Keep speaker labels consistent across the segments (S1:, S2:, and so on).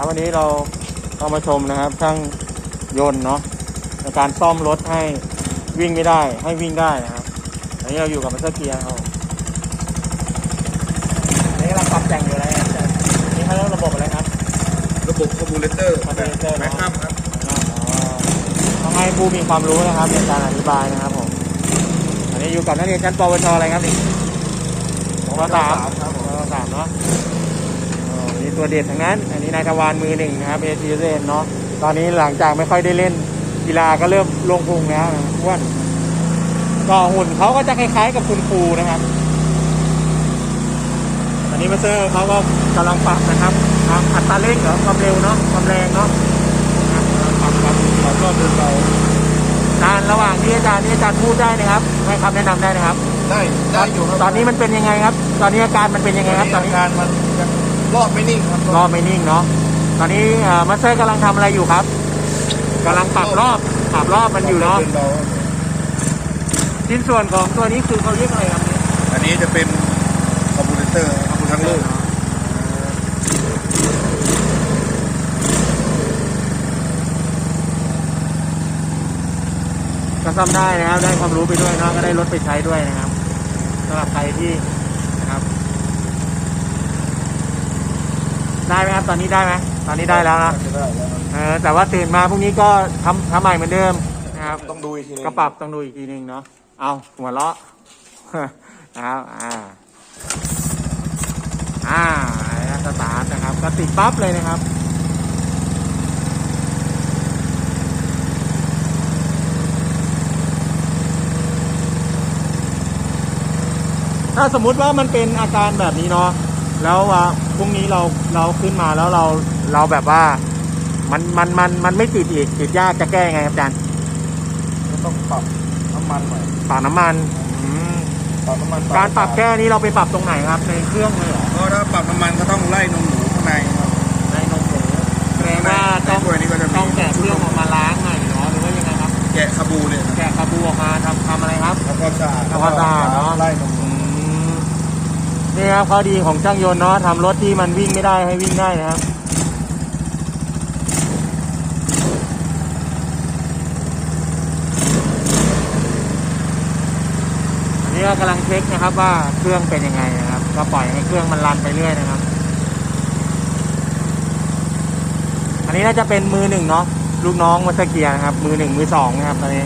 S1: ครับวันนี้เราเข้ามาชมนะครับช่างยนต์เนาะในการซ่อมรถให้วิ่งไม่ได้ให้วิ่งได้นะครับอันนี้เราอยู่กับมัสเตอร์เกียร์ครับผมอันนี้เราปรับแต่งอยู่อะไรครับนี่เขาเรียกระบบอะไรครับ
S2: ระบบคอมบูเลเตอร์
S1: Carburetor
S2: แม็กนัมครับ
S1: อ๋อต้องให้ผู้มีความรู้นะครับในการอธิบายนะครับผมอันนี้อยู่กับนักเรียนชั้นปวชอะไรครับนี่ปสาม
S2: ครับผม
S1: ปสามเนาะอ๋อนี่ ตัวเด็ดทั้งนั้น อันนี้นายทวารมือหนึ่งนะครับเอทีเนเนาะตอนนี้หลังจากไม่ค่อยได้เล่นกีฬาก็เริ่มลงพุงแล้วนะอ้วนก็หุ่นเขาก็จะคล้ายๆกับคุณครูนะครับ อันนี้มาสเตอร์เขาก็กำลังปรับนะครับอ่าอัตราเร่งเหรอความเร็วเนาะความแรงเนาะอะกำลังปรับครับ
S2: เราก็เดินเรา
S1: การระหว่างที่อาจารย์ที่อาจารย์พูดได้นะครับให้คำแนะนำได้นะครับ
S2: ได้ได้อยู่ครับ
S1: ตอนนี้มันเป็นยังไงครับ ตอนนี้อาการมันเป็นยังไงครับ ตอนนี้
S2: อาการมันยัง รอบไม่นิ่งครับ
S1: รอบไม่นิ่งเนาะตอนนี้เอ่อมาสเตอร์กำลังทำอะไรอยู่ครับกำลังปรับรอบปรับรอบมันอยู่เนาะ
S2: ดิเรา
S1: ชิ้นส่วนของตัวนี้คือเขาเรียกอะไรครับเนี่ย
S2: อันนี้จะเป็นคอมบูเลเตอร์ทั้งลูก
S1: ก็ซ่อมได้นะครับ ได้ความรู้ไปด้วยเนาะก็ได้รถไปใช้ด้วยนะครับสำหรับใครที่นะครับ ได้ไหมครับ ตอนนี้ได้ไหมตอนนี้ได้แล้วนะ
S2: จะได้แล้วครับ
S1: เออแต่ว่าตื่นมาพรุ่งนี้ก็ทำทำใหม่เหมือนเดิมนะครับ
S2: ต้องดูอีกทีนึง
S1: ก็ปรับต้องดูอีกทีหนึ่งเนาะเอาหัวเราะนะครับอ่าอ่าสตาร์ทนะครับ ก็ติดปั๊บเลยนะครับถ้าสมมุติว่ามันเป็นอาการแบบนี้เนาะ แล้วว่าพรุ่งนี้เราเราขึ้นมาแล้วเราเราแบบว่า มันมันมันมันไม่ติดอีกติดยากจะแก้ยังไงครับอาจารย์
S2: ก็ต้องปรับน้ำมันหน่อย
S1: ปรับน้ำมันอืม
S2: ปรับน้ำมัน
S1: การปรับแก้นี้เราไปปรับตรงไหนครับ ในเครื่องเลยเหรอ
S2: ก็ถ้าปรับน้ำมันก็ต้องไล่นมหมูข้างในครับ
S1: ในนมหมูแสดงว่าต้อง
S2: ในถ้วยนี้ก็จะมี
S1: ต้องแกะเครื่องออกมาล้างใหม่เนาะหรือว่ายังไงครับ
S2: แกะคาบูเนี่ย
S1: แกะคาบูออกมาทำทำอะไรครับ
S2: แล้วก็สะอาด
S1: ทำความสะอาดเนอะ
S2: ไล่นมหมู
S1: อืม นี่ครับข้อดีของช่างยนต์เนาะทำรถที่มันวิ่งไม่ได้ให้วิ่งได้นะครับอันนี้ก็กำลังเช็คนะครับว่าเครื่องเป็นยังไงนะครับ ก็ปล่อยให้เครื่องมันรันไปเรื่อยนะครับ อันนี้น่าจะเป็นมือหนึ่งเนาะลูกน้องมัสเกียนะครับ มือหนึ่งมือสองนะครับตอนนี้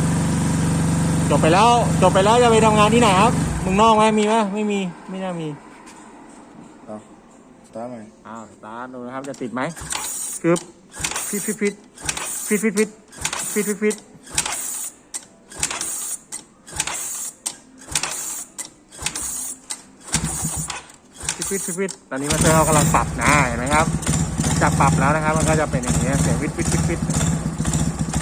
S1: จบไปแล้วจบไปแล้วจะไปทำงานที่ไหนครับมึงนอกไหมมีไหมไม่มีไม่น่ามี
S2: ตาร์ทใหม่
S1: อ้าวสตาร์ทดูนะครับจะติดไหมกึบฟิตฟิตฟิตฟิตฟิตฟิตฟิตฟิตฟิตฟิตฟิตฟิตฟิตตอนนี้มาเตอร์เขากำลังปรับนะเห็นไหมครับ จะปรับแล้วนะครับ มันก็จะเป็นอย่างนี้เสียงฟิตฟิตฟิตฟิต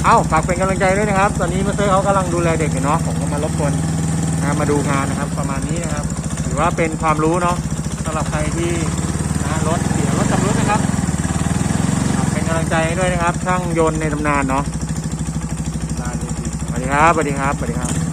S1: เอ้าฝากเป็นกำลังใจด้วยนะครับ ตอนนี้มาเตอร์เขากำลังดูแลเด็กอยู่เนาะผมก็มารบกวนนะมาดูงานนะครับ ประมาณนี้นะครับ ถือว่าเป็นความรู้เนาะสำหรับใครที่นะ รถเสียรถจำรถนะครับ เป็นกำลังใจให้ด้วยนะครับ ช่างยนต์ในตำนานเนาะสวัสดีครับสวัสดีครับสวัสดีครับ